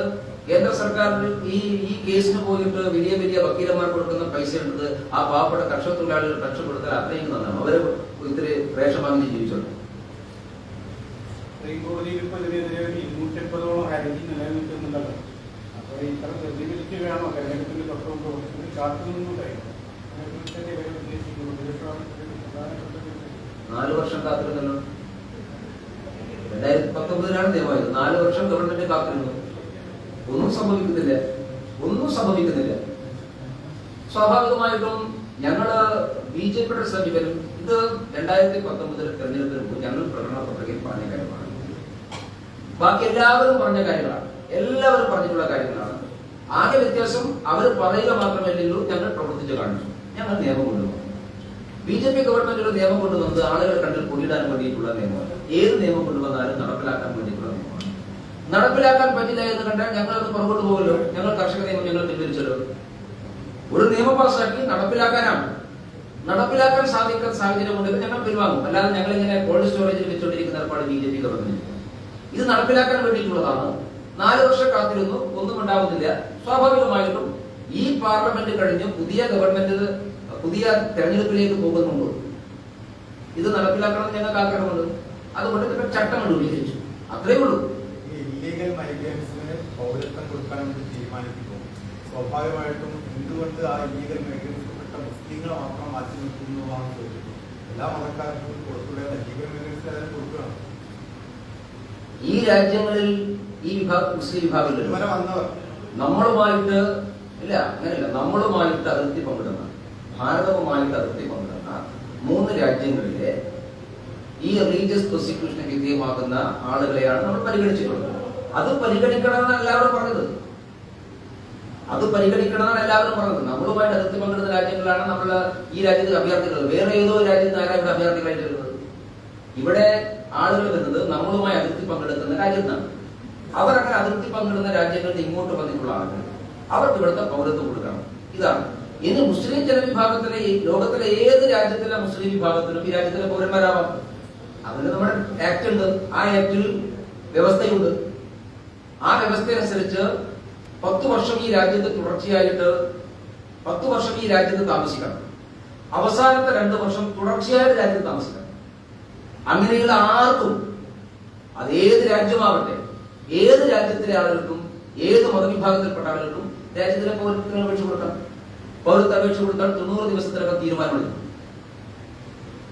കേന്ദ്ര സർക്കാർ ഈ ഈ കേസിന് പോയിട്ട് വലിയ വലിയ വക്കീലന്മാർ കൊടുക്കുന്ന പൈസ ഉണ്ടത് ആ പാവപ്പെട്ട കർഷക തൊഴിലാളികൾ രക്ഷപ്പെടുത്താൻ അത്രയും നന്നാണ് അവർ ഇത്തിരി റേഷൻ വാങ്ങി അപ്പോൾ ഇത്ര നാല് വർഷം കാത്തിരുന്നല്ലോ. രണ്ടായിരത്തി പത്തൊമ്പതിലാണ് നിയമമായത്. നാല് വർഷം ഗവൺമെന്റ് കാത്തിരുന്നു. ഒന്നും സംഭവിക്കുന്നില്ല. ഒന്നും സംഭവിക്കുന്നില്ല. സ്വാഭാവികമായിട്ടും ഞങ്ങൾ ബി ജെ പിയുടെ സമീപനം ഇത് രണ്ടായിരത്തി പത്തൊമ്പതിലെ തെരഞ്ഞെടുപ്പിന് മുമ്പ് ഞങ്ങൾ പ്രകടന പത്രികയിൽ പറഞ്ഞ കാര്യമാണ്. ബാക്കി എല്ലാവരും പറഞ്ഞ കാര്യങ്ങളാണ്. എല്ലാവരും പറഞ്ഞിട്ടുള്ള കാര്യങ്ങളാണ്. ആകെ വ്യത്യാസം അവർ പറയുക മാത്രമല്ലല്ലോ ഞങ്ങൾ പ്രവർത്തിച്ചു കാണിച്ചു. ഞങ്ങൾ നിയമം കൊണ്ടുവന്നു. ബി ജെ പി ഗവൺമെന്റ് നിയമം കൊണ്ടുവന്നത് ആളുകളെ കണ്ടിൽ കൊടിയിടാൻ വേണ്ടിയിട്ടുള്ള നിയമമല്ല. ഏത് നിയമം കൊണ്ടുവന്നാലും നടപ്പിലാക്കാൻ വേണ്ടിയിട്ടുള്ള നടപ്പിലാക്കാൻ പറ്റില്ല എന്ന് കണ്ടാൽ ഞങ്ങൾ അത് പുറകോട്ട് പോകുമല്ലോ. ഞങ്ങൾ കർഷക നിയമം ഞങ്ങൾ പിൻവലിച്ചല്ലോ. ഒരു നിയമം പാസ്സാക്കി നടപ്പിലാക്കാനാണ്. നടപ്പിലാക്കാൻ സാധിക്കുന്ന സാഹചര്യം ഉണ്ടെങ്കിൽ ഞങ്ങൾ പിൻവാങ്ങും. അല്ലാതെ ഞങ്ങൾ ഇങ്ങനെ കോൾഡ് സ്റ്റോറേജിൽ വെച്ചുകൊണ്ടിരിക്കുന്ന ഏർപ്പാട് ബി ജെ പി ഗവൺമെന്റ് ഇത് നടപ്പിലാക്കാൻ വേണ്ടിയിട്ടുള്ളതാണ്. നാല് വർഷം കാത്തിരുന്നു. ഒന്നും ഉണ്ടാകുന്നില്ല സ്വാഭാവികമായിട്ടും ഈ പാർലമെന്റ് കഴിഞ്ഞ് പുതിയ ഗവൺമെന്റ് പുതിയ തെരഞ്ഞെടുപ്പിലേക്ക് പോകുന്നുണ്ട്. ഇത് നടപ്പിലാക്കണം ഞങ്ങൾക്ക് ആഗ്രഹമുണ്ട്. അതുകൊണ്ട് ചട്ടം രൂപീകരിച്ചു. അത്രയേ ഉള്ളൂ. ഈ ഇല്ലീഗൽ മൈഗ്രൻസിന് പൗരത്വം കൊടുക്കാൻ വേണ്ടി തീരുമാനിക്കുമ്പോൾ സ്വാഭാവികമായിട്ടും എന്തുകൊണ്ട് ആ ഇല്ലീഗൽ മൈഗ്രൻസിൽപ്പെട്ട മുസ്ലിങ്ങളെ മാത്രം മാറ്റി നിർത്തുന്നതാണ് ചോദിക്കുന്നത്. എല്ലാ മതക്കാർക്കും കൊടുത്തുള്ള ലീഗൽ മൈഗ്രൻസിന് അതിന് കൊടുക്കണം. ഈ രാജ്യങ്ങളിൽ ഈ വിഭാഗം മുസ്ലിം വന്നവർ. നമ്മളുമായിട്ട് ഇല്ല അങ്ങനെയല്ല നമ്മളുമായിട്ട് അതിർത്തി പങ്കിടുന്ന ഭാരതവുമായിട്ട് അതിർത്തി പങ്കിടുന്ന മൂന്ന് രാജ്യങ്ങളിലെ ഈ റീജിയസ് പ്രോസിക്യൂഷന് വിധേയമാകുന്ന ആളുകളെയാണ് നമ്മൾ പരിഗണിച്ചിട്ടുള്ളത്. അത് പരിഗണിക്കണമെന്നാണ് എല്ലാവരും പറഞ്ഞത്. അത് പരിഗണിക്കണമെന്നാണ് എല്ലാവരും പറഞ്ഞത്. നമ്മളുമായിട്ട് അതിർത്തി പങ്കിടുന്ന രാജ്യങ്ങളാണ് നമ്മൾ ഈ രാജ്യത്ത് അഭ്യർത്ഥികൾ വേറെ ഏതോ രാജ്യത്ത് ആരാ ഇവിടെ അഭ്യർത്ഥികളായിട്ട് വരുന്നത്? ഇവിടെ ആളുകൾ വരുന്നത് നമ്മളുമായി അതിർത്തി പങ്കെടുക്കുന്ന രാജ്യത്താണ്. അവർ അങ്ങനെ അതിർത്തി പങ്കിടുന്ന രാജ്യങ്ങളിൽ ഇങ്ങോട്ട് വന്നിട്ടുള്ള ആളുകൾ. അവർക്ക് ഇവിടുത്തെ പൗരത്വം കൊടുക്കണം. ഇതാണ്. ഇനി മുസ്ലിം ജനവിഭാഗത്തിലെ ലോകത്തിലെ ഏത് രാജ്യത്തിലെ മുസ്ലിം വിഭാഗത്തിലും ഈ രാജ്യത്തിലെ പൗരന്മാരാവാം? അതിന് നമ്മുടെ ആക്ട് ഉണ്ട്. ആ ആക്ടിൽ വ്യവസ്ഥയുണ്ട്. ആ വ്യവസ്ഥയനുസരിച്ച് പത്ത് വർഷം ഈ രാജ്യത്ത് തുടർച്ചയായിട്ട് പത്ത് വർഷം ഈ രാജ്യത്ത് താമസിക്കണം. അവസാനത്തെ രണ്ട് വർഷം തുടർച്ചയായിട്ട് രാജ്യത്ത് താമസിക്കണം. അങ്ങനെയുള്ള ആർക്കും അത് ഏത് രാജ്യമാവട്ടെ ഏത് രാജ്യത്തിലെ ആളുകൾക്കും ഏത് മതവിഭാഗത്തിൽപ്പെട്ട ആളുകൾക്കും രാജ്യത്തിലെ പൗരത്വത്തിന് അപേക്ഷ കൊടുക്കാം. പൗരത്വ അപേക്ഷ കൊടുത്താൽ തൊണ്ണൂറ് ദിവസത്തിനകം തീരുമാനമെടുക്കും.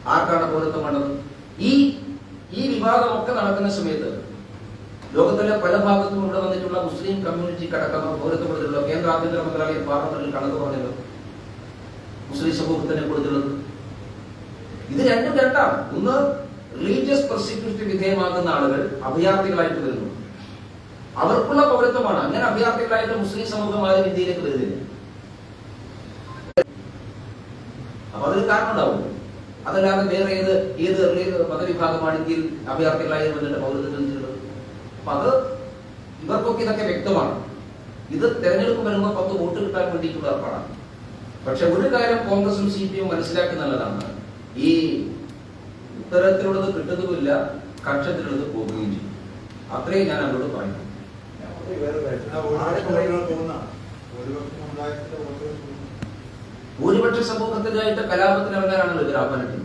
ആർക്കാണ് പൗരത്വം വേണ്ടത്? ഈ ഈ വിവാദമൊക്കെ നടക്കുന്ന സമയത്ത് ലോകത്തിലെ പല ഭാഗത്തും ഇവിടെ വന്നിട്ടുള്ള മുസ്ലിം കമ്മ്യൂണിറ്റി കടക്കുന്ന പൗരത്വം കേന്ദ്ര ആഭ്യന്തര മന്ത്രാലയം പാർലമെന്റിൽ കണക്ക് പറഞ്ഞത്. മുസ്ലിം സമൂഹത്തിനെ കൊടുത്തിട്ടുള്ളത് ഇത് രണ്ടും രണ്ടാണ്. ഒന്ന് റിലീജിയസ് പ്രോസിക്യൂഷന് വിധേയമാകുന്ന ആളുകൾ അഭയാർത്ഥികളായിട്ട് വരുന്നു. അവർക്കുള്ള പൗരത്വമാണ്. അങ്ങനെ അഭയാർത്ഥികളായിട്ട് മുസ്ലിം സമൂഹം ആരും ഇന്ത്യയിലേക്ക് വരുന്നില്ല. അപ്പൊ അതിന് കാരണം ഉണ്ടാവും. അതല്ലാതെ വേറെ ഏത് ഏത് മതവിഭാഗമാണെങ്കിൽ അഭയാർത്ഥികളായി വന്നിട്ട് പൗരത്വം അപ്പൊ അത് ഇവർക്കൊക്കെ ഇതൊക്കെ വ്യക്തമാണ്. ഇത് തെരഞ്ഞെടുപ്പ് വരുമ്പോൾ പത്ത് വോട്ട് കിട്ടാൻ വേണ്ടിയിട്ടുള്ള ഏർപ്പാടാണ്. പക്ഷെ ഒരു കാര്യം കോൺഗ്രസും സി പി എം മനസ്സിലാക്കി നല്ലതാണ്. ഈ ഉത്തരത്തിലുള്ളത് കിട്ടുന്നതുമില്ല കക്ഷത്തിലുള്ളത് പോകുകയും ചെയ്യും. അത്രയും ഞാൻ അവരോട് പറയുന്നു. ഭൂരിപക്ഷം സമൂഹത്തിനായിട്ട് കലാപത്തിന് ഇവർ ആഹ്വാനം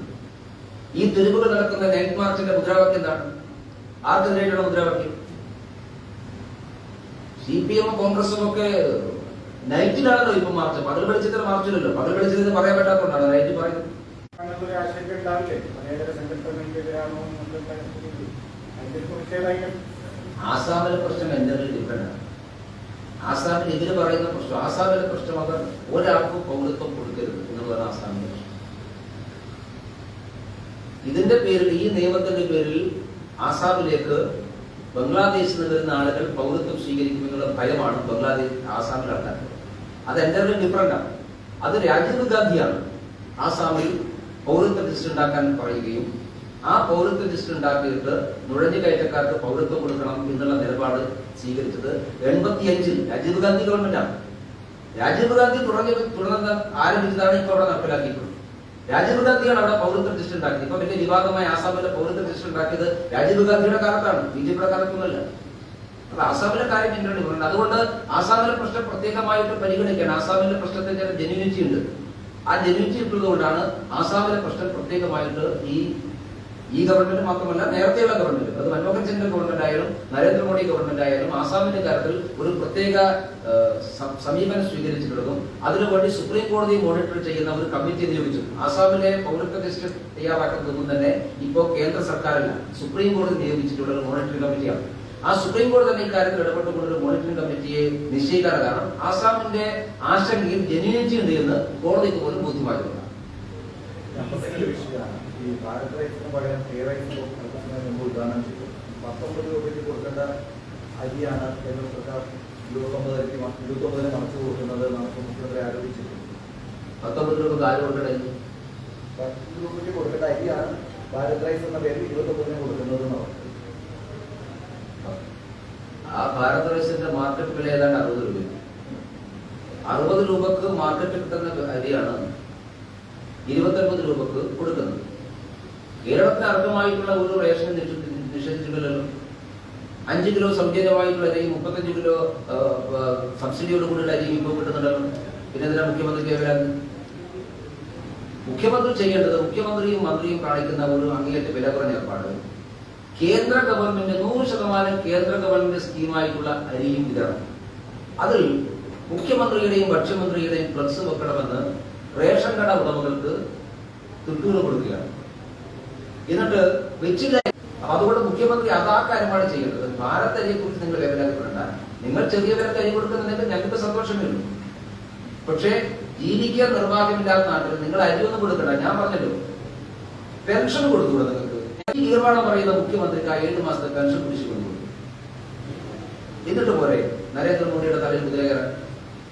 ഈ തെരുവുകൾ നടക്കുന്ന നൈറ്റ് മാർച്ചിന്റെ മുദ്രാവാക്യം എന്താണ്? ആർക്കെതിരെയുള്ള മുദ്രാവാക്യം? സി പി എമ്മും കോൺഗ്രസും ഒക്കെ നൈറ്റിലാണല്ലോ ഇപ്പൊ മാർച്ച്. പകൽ വെളിച്ചത്തിൽ മാർച്ചില്ലല്ലോ പകൽ വെളിച്ചത്തിൽ പറയാൻ പറ്റാത്തതുകൊണ്ടാണ്. നൈറ്റ് പറയുന്നത്. ആസാമിലെ പ്രശ്നം എന്തെങ്കിലും ഡിഫറെന്റ് ആണ് ആസാമിൽ എതിര് പറയുന്ന പ്രശ്നം ആസാമിലെ പ്രശ്നം അവർ ഒരാൾക്കും പൗരത്വം കൊടുക്കരുത് എന്നുള്ളതാണ് ആസാമിലെ പ്രശ്നം. ഇതിന്റെ പേരിൽ ഈ നിയമത്തിന്റെ പേരിൽ ആസാമിലേക്ക് ബംഗ്ലാദേശിൽ നിന്ന് വരുന്ന ആളുകൾ പൗരത്വം സ്വീകരിക്കുമെന്നുള്ള ഭയമാണ് ബംഗ്ലാദേശ് ആസാമിൽ ഉണ്ടാക്കുന്നത് അത് എന്റെ ഡിഫറന്റ് ആണ്. അത് രാജീവ് ഗാന്ധിയാണ് ആസാമിൽ പൗരത്വ ലിസ്റ്റ് ഉണ്ടാക്കാൻ പറയുകയും ആ പൗരത്വ ലിസ്റ്റ് ഉണ്ടാക്കിയിട്ട് നുഴഞ്ഞു കയറ്റക്കാർക്ക് പൗരത്വം കൊടുക്കണം എന്നുള്ള നിലപാട് സ്വീകരിച്ചത് എൺപത്തി അഞ്ചിൽ രാജീവ് ഗാന്ധി ഗവൺമെന്റാണ് രാജീവ് ഗാന്ധി തുടങ്ങി തുടർന്ന് ആരംഭിച്ചതാണ് ഇപ്പോൾ അവിടെ നടപ്പിലാക്കിയിട്ടുള്ളത്. രാജീവ് ഗാന്ധിയാണ് അവിടെ പൗരത്വ രജിസ്റ്റർ ഉണ്ടാക്കിയത് ഇപ്പൊ വലിയ വിവാദമായ ആസാമിലെ പൗരത്വ രജിസ്റ്റർ ഉണ്ടാക്കിയത് രാജീവ് ഗാന്ധിയുടെ കാലത്താണ്. ബി ജെ പിയുടെ കാലത്തൊന്നുമല്ല. അപ്പൊ ആസാമിലെ കാര്യം പിന്നീട് പറയുന്നത് അതുകൊണ്ട് ആസാമിലെ പ്രശ്നം പ്രത്യേകമായിട്ട് പരിഗണിക്കണം ആസാമിലെ പ്രശ്നത്തിന് ചില ജെനുവിനിറ്റി ഉണ്ട്. ആ ജനുവിറ്റി ഉള്ളതുകൊണ്ടാണ് ആസാമിലെ പ്രശ്നം പ്രത്യേകമായിട്ട് ഈ ഈ ഗവൺമെന്റ് മാത്രമല്ല നേരത്തെയുള്ള ഗവൺമെന്റ് അത് മൻമോഹൻ സിംഗിന്റെ ഗവൺമെന്റ് ആയാലും നരേന്ദ്രമോദി ഗവൺമെന്റ് ആയാലും ആസാമിന്റെ കാര്യത്തിൽ ഒരു പ്രത്യേക സമീപനം സ്വീകരിച്ചിട്ടുള്ളതും അതിനുവേണ്ടി സുപ്രീം കോടതി മോണിറ്റർ ചെയ്യുന്ന ഒരു കമ്മിറ്റി നിയോഗിച്ചു ആസാമിലെ പൗരത്വ ലിസ്റ്റ് തയ്യാറാക്കുന്നതൊന്നും തന്നെ ഇപ്പോൾ കേന്ദ്ര സർക്കാരല്ല. സുപ്രീം കോടതി നിയോഗിച്ചിട്ടുള്ള ഒരു മോണിറ്ററിംഗ് കമ്മിറ്റിയാണ് ആ സുപ്രീം കോടതി തന്നെ ഇക്കാര്യത്തിൽ ഇടപെട്ടുകൊണ്ട് ഒരു മോണിറ്ററിംഗ് കമ്മിറ്റിയെ നിശ്ചയിക്കാൻ കാരണം ആസാമിന്റെ ആശങ്കയിൽ ജെന്യൂനിറ്റി ഉണ്ട് എന്ന് കോടതിക്ക് പോലും ബോധ്യമായിട്ടുണ്ട് ഈ ഭാരത് റൈസിന് പകരം കെ റൈസ് കൊടുക്കുന്നതിന് മുമ്പ് ഉദാഹരണം ചെയ്തു. പത്തൊമ്പത് രൂപയ്ക്ക് കൊടുക്കേണ്ട അരിയാണ് കേന്ദ്ര സർക്കാർ ഇരുപത്തൊമ്പത് ഇരുപത്തൊമ്പതിന് മറച്ചു കൊടുക്കുന്നത് നമുക്ക് മുഖ്യമന്ത്രി ആരോപിച്ചിട്ടുണ്ട് പത്തൊമ്പത് രൂപ ആര് കൊണ്ടിടയിൽ പത്ത് രൂപയ്ക്ക് കൊടുക്കേണ്ട അരിയാണ് ഭാരത് റൈസ് എന്ന പേരിൽ ഇരുപത്തൊമ്പതിന് കൊടുക്കുന്നത് എന്നാണ്. ആ ഭാരത് റൈസിന്റെ മാർക്കറ്റ് വില ഏതാണ്ട് അറുപത് രൂപ. അറുപത് രൂപക്ക് മാർക്കറ്റ് കിട്ടുന്ന അരിയാണ് ഇരുപത്തൊൻപത് രൂപക്ക് കൊടുക്കുന്നത്. കേരളത്തിന് അർഹമായിട്ടുള്ള ഒരു റേഷൻ നിഷേധിച്ചിട്ടില്ലല്ലോ അഞ്ച് കിലോ സൗജന്യമായിട്ടുള്ള അരി മുപ്പത്തഞ്ച് കിലോ സബ്സിഡിയോട് കൂടിയുള്ള അരി ഇപ്പോൾ കിട്ടുന്നുണ്ടല്ലോ. പിന്നെ എന്തിനാ മുഖ്യമന്ത്രി കേവലാണ് മുഖ്യമന്ത്രി ചെയ്യേണ്ടത് മുഖ്യമന്ത്രിയും മന്ത്രിയും കാണിക്കുന്ന ഒരു അങ്ങേറ്റ വില കുറഞ്ഞ ഏർപ്പാട്. കേന്ദ്ര ഗവൺമെന്റ് നൂറ് ശതമാനം കേന്ദ്ര ഗവൺമെന്റ് സ്കീമായിട്ടുള്ള അരിയും വിതരണം അതിൽ മുഖ്യമന്ത്രിയുടെയും ഭക്ഷ്യമന്ത്രിയുടെയും ഫ്ലക്സ് വെക്കണമെന്ന് റേഷൻ കട ഉടമകൾക്ക് തുട്ടുകൾ കൊടുക്കുകയാണ്. എന്നിട്ട് വെച്ചില്ല അതുകൊണ്ട് മുഖ്യമന്ത്രി അതാ കാര്യമാണ് ചെയ്യേണ്ടത്. ഭാരത് അരിയെ കുറിച്ച് നിങ്ങൾ വേവലാതിപ്പെടേണ്ട നിങ്ങൾ ചെറിയ വില അരി കൊടുക്കുന്നുണ്ടെങ്കിൽ ഞങ്ങൾക്ക് സന്തോഷമേ ഉള്ളൂ. പക്ഷേ ജീവിക്കാൻ നിർവാഹമില്ലാത്ത നാട്ടിൽ നിങ്ങൾ അരിയൊന്നും കൊടുക്കണ്ട. ഞാൻ പറഞ്ഞല്ലോ. പെൻഷൻ കൊടുത്തുകൂടെ നിങ്ങൾക്ക്? തീർമാനം പറയുന്ന മുഖ്യമന്ത്രിക്ക് ആ ഏഴ് മാസത്തെ പെൻഷൻ കുടിച്ചു കൊടുക്കും എന്നിട്ട് പോരെ നരേന്ദ്രമോദിയുടെ തലയിൽ കുതിര കയറാൻ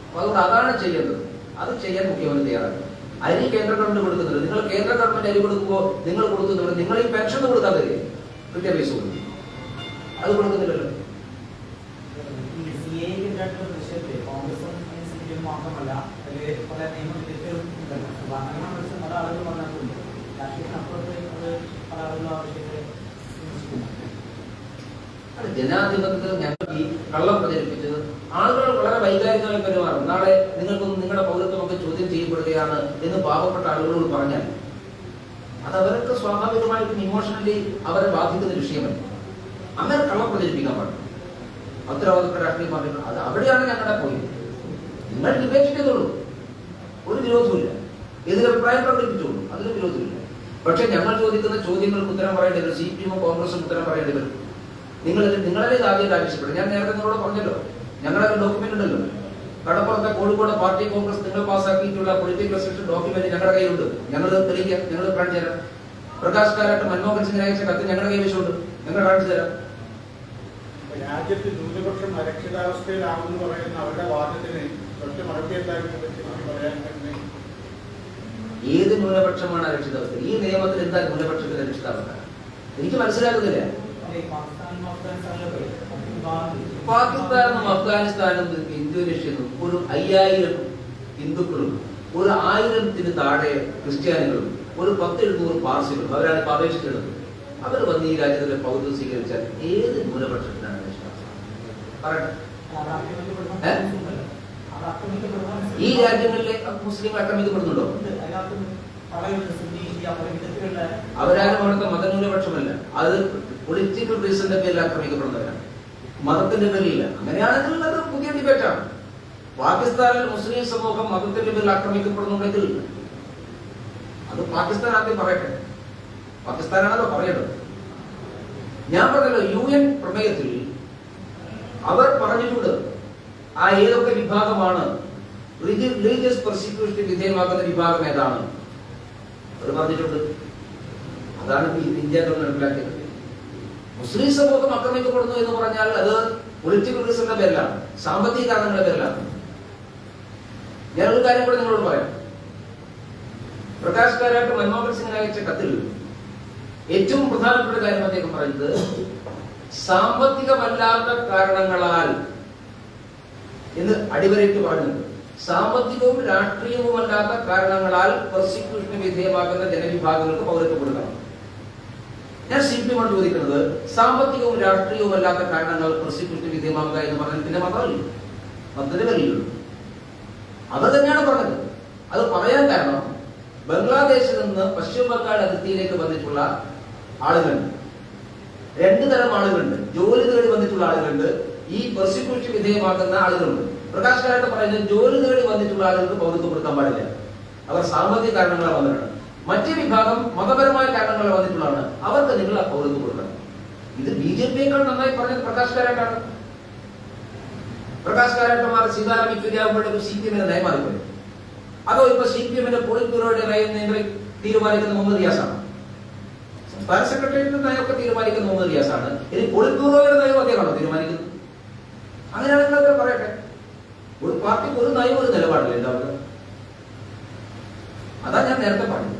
അപ്പൊ അതുകൊണ്ട് അതാണ് ചെയ്യേണ്ടത്. അത് ചെയ്യാൻ മുഖ്യമന്ത്രി തയ്യാറാണ്. അരി കേന്ദ്ര ഗവൺമെന്റ് കൊടുക്കുന്നുണ്ട്. നിങ്ങൾ കേന്ദ്ര ഗവൺമെന്റ് അരി കൊടുക്കുമ്പോൾ നിങ്ങൾ കൊടുക്കുന്നുണ്ട് നിങ്ങൾ ഈ പെൻഷൻ കൊടുക്കാൻ തരിക കൃത്യ പൈസ കൊടുക്കും. അത് കൊടുക്കുന്നില്ലല്ലോ. കോൺഗ്രസും മാത്രമല്ല പല നിയമവിദഗ്ധരും ഉണ്ടല്ലോ അപ്പൊ അങ്ങനെ വെച്ച് പല ആളുകൾ പറഞ്ഞിട്ടുണ്ട് രാഷ്ട്രീയത്തിനപ്പുറത്ത് അത് പല ആളുകളും ആ വിഷയത്തെ വിമർശിക്കുന്നുണ്ട്. അത് ജനാധിപത്യത്തിൽ ഞങ്ങൾ ഈ കള്ളം പ്രചരിപ്പിച്ചത്. ആളുകൾ വളരെ വൈകാരികമായി പെരുമാറും. നാളെ നിങ്ങൾക്കൊന്നും നിങ്ങളുടെ പൗരത്വമൊക്കെ ചോദ്യം ചെയ്യപ്പെടുകയാണ് എന്ന് പാവപ്പെട്ട ആളുകളോട് പറഞ്ഞാൽ അത് അവർക്ക് സ്വാഭാവികമായിട്ടും ഇമോഷണലി അവരെ ബാധിക്കുന്ന വിഷയമല്ല. അങ്ങനെ കള്ളം പ്രചരിപ്പിക്കാൻ പാടില്ല. ഉത്തരവാദിത്ത രാഷ്ട്രീയ പാർട്ടികൾ അത് അവിടെയാണ് ഞങ്ങളുടെ പോയി നിങ്ങൾ ഡിബേറ്റ് ചെയ്തോളൂ ഒരു വിരോധമില്ല എതിരഭിപ്രായം പ്രകടിപ്പിച്ചോളൂ. അതിന് വിരോധമില്ല. പക്ഷെ ഞങ്ങൾ ചോദിക്കുന്ന ചോദ്യങ്ങൾക്ക് ഉത്തരം പറയേണ്ടി വരും. സി പി എമ്മും കോൺഗ്രസും ഉത്തരം പറയേണ്ടി വരും. നിങ്ങൾ നിങ്ങളെ ഇത് ആദ്യം ആവശ്യപ്പെടും. ഞാൻ നേരത്തെ നിങ്ങളോട് പറഞ്ഞല്ലോ. ഞങ്ങളുടെ ഡോക്യുമെന്റ് ഉണ്ടല്ലോ. കടപ്പുറത്തെ കോഴിക്കോട് പാർട്ടി കോൺഗ്രസ് നിങ്ങൾ പാസ്സാക്കിയിട്ടുള്ള പൊളിറ്റിക്കൽ റെസൊല്യൂഷൻ ഡോക്യുമെന്റ് ഞങ്ങളുടെ കയ്യിലുണ്ട്. ഞങ്ങൾ തെളിയിക്കാം. ഞങ്ങൾ കാണിച്ചു തരാം. പ്രകാശ് കാരാട്ട് മൻമോഹൻ സിംഗിന് അയച്ച കത്ത് ഞങ്ങളുടെ കൈവശമുണ്ട്. ഞങ്ങൾ കാണിച്ചു തരാം. രാജ്യത്ത് ന്യൂനപക്ഷം അരക്ഷിതാവസ്ഥയിലാണെന്ന് പറയുന്ന അവരുടെ വാദത്തിന് ഒറ്റ ഏത് ന്യൂനപക്ഷമാണ് അരക്ഷിതാവസ്ഥ? ഈ നിയമത്തിൽ എന്താ ന്യൂനപക്ഷത്തിന് അരക്ഷിതാവസ്ഥ? എനിക്ക് മനസ്സിലാകുന്നില്ല. പാകിസ്ഥാനും അഫ്ഗാനിസ്ഥാനും ഇന്തോനേഷ്യനും ഒരു അയ്യായിരം ഹിന്ദുക്കളും ഒരു ആയിരത്തിന് താഴെ ക്രിസ്ത്യാനികളും ഒരു പത്ത് എഴുന്നൂറ് പാർസികളും അവരാണ് പ്രവേശിക്കുന്നത് അവർ വന്ന് ഈ രാജ്യത്തിലെ പൗരത്വം സ്വീകരിച്ചാൽ ഏത് ന്യൂനപക്ഷത്തിനാണ് വിശ്വാസം? ഈ രാജ്യങ്ങളിലെ മുസ്ലിം ആക്രമിക്കപ്പെടുന്നുണ്ടോ? അവരാരും അവിടുത്തെ മതന്യൂനപക്ഷമല്ല. അത് പൊളിറ്റിക്കൽ റീസന്റെ പേരിൽ ആക്രമിക്കപ്പെടുന്നവരാണ് മതത്തിന്റെ പേരിലില്ല അങ്ങനെയാണെങ്കിൽ അത് പുതിയ ഡിബേറ്റാണ് പാകിസ്ഥാനിൽ മുസ്ലിം സമൂഹം മതത്തിന്റെ പേരിൽ ആക്രമിക്കപ്പെടുന്നുണ്ടെങ്കിൽ അത് പാകിസ്ഥാൻ ആദ്യം പറയട്ടെ. പാകിസ്ഥാനാണല്ലോ പറയേണ്ടത്. ഞാൻ പറഞ്ഞല്ലോ യു എൻ പ്രമേയത്തിൽ അവർ പറഞ്ഞിട്ടുണ്ട് ആ ഏതൊക്കെ വിഭാഗമാണ് റിലീജിയസ് പ്രോസിക്യൂഷന് വിധേയമാകുന്ന വിഭാഗം ഏതാണ്? അവർ പറഞ്ഞിട്ടുണ്ട്. അതാണ് ഇന്ത്യ മനസ്സിലാക്കിയത്. മുസ്ലിം സമൂഹം ആക്രമിക്കപ്പെടുന്നു എന്ന് പറഞ്ഞാൽ അത് പൊളിറ്റിക്കൽ റീസണിന്റെ പേരിലാണ്. സാമ്പത്തിക കാരണങ്ങളുടെ പേരിലാണ്. ഞാൻ ഒരു കാര്യം കൂടെ നിങ്ങളോട് പറയാം. പ്രകാശ് കാരാട്ട് മൻമോഹൻ സിംഗിന് അയച്ച കത്തിൽ ഏറ്റവും പ്രധാനപ്പെട്ട കാര്യം അദ്ദേഹം പറയുന്നത് സാമ്പത്തികമല്ലാത്ത കാരണങ്ങളാൽ എന്ന് അടിവരയിട്ട് പറഞ്ഞത് സാമ്പത്തികവും രാഷ്ട്രീയവുമല്ലാത്ത കാരണങ്ങളാൽ പ്രോസിക്യൂഷന് വിധേയമാകുന്ന ജനവിഭാഗങ്ങൾക്ക് പൗരത്വം കൊടുക്കണം. ഞാൻ സിംപ്ലി കൊണ്ട് ചോദിക്കുന്നത് സാമ്പത്തികവും രാഷ്ട്രീയവും അല്ലാത്ത കാരണങ്ങൾ പ്രോസിക്യൂഷന് വിധേയമാകുക എന്ന് പറഞ്ഞാൽ പിന്നെ മാത്രമല്ല പദ്ധതി വലിയുള്ളൂ. അത് തന്നെയാണ് പറഞ്ഞത്. അത് പറയാൻ കാരണം ബംഗ്ലാദേശിൽ നിന്ന് പശ്ചിമ ബംഗാൾ അതിർത്തിയിലേക്ക് വന്നിട്ടുള്ള ആളുകളുണ്ട്. രണ്ടു തരം ആളുകളുണ്ട്. ജോലി തേടി വന്നിട്ടുള്ള ആളുകളുണ്ട്. ഈ പ്രോസിക്യൂഷൻ വിധേയമാക്കുന്ന ആളുകളുണ്ട്. പ്രകാശ് കാരായിട്ട് പറയുന്നത് ജോലി തേടി വന്നിട്ടുള്ള ആളുകൾക്ക് പൗരത്വം കൊടുക്കാൻ പാടില്ല. അവർ സാമ്പത്തിക കാരണങ്ങളാണ് വന്നിട്ടുണ്ട് മറ്റു വിഭാഗം മതപരമായ കാരണങ്ങൾ വന്നിട്ടുള്ളതാണ് അവർക്ക് നിങ്ങൾ ആ പൗരത്വം കൊടുക്കണം. ഇത് ബി ജെ പിയേക്കാൾ നന്നായി പറഞ്ഞത് പ്രകാശ് കാരാട്ടാണ് പ്രകാശ് കാരാട്ടമാർ സീതാറാം യെച്ചൂരി സി പി എമ്മിന്റെ നയം മാറിപ്പോയി. അതോ ഇപ്പൊ സി പി എമ്മിന്റെ പോളിറ്റ് ബ്യൂറോയുടെ നയം നിങ്ങൾ തീരുമാനിക്കുന്ന മുഹമ്മദ് റിയാസാണ്. സംസ്ഥാന സെക്രട്ടറിയുടെ നയമൊക്കെ തീരുമാനിക്കുന്ന മുഹമ്മദ് റിയാസാണ്. ഇനി പോളിറ്റ് ബ്യൂറോയുടെ നയം അദ്ദേഹമാണോ തീരുമാനിക്കുന്നത്? അങ്ങനെയാണെങ്കിൽ അത് പറയട്ടെ. ഒരു പാർട്ടിക്ക് ഒരു നയം ഒരു നിലപാടില്ല എല്ലാവർക്കും അതാ ഞാൻ നേരത്തെ പറഞ്ഞത്.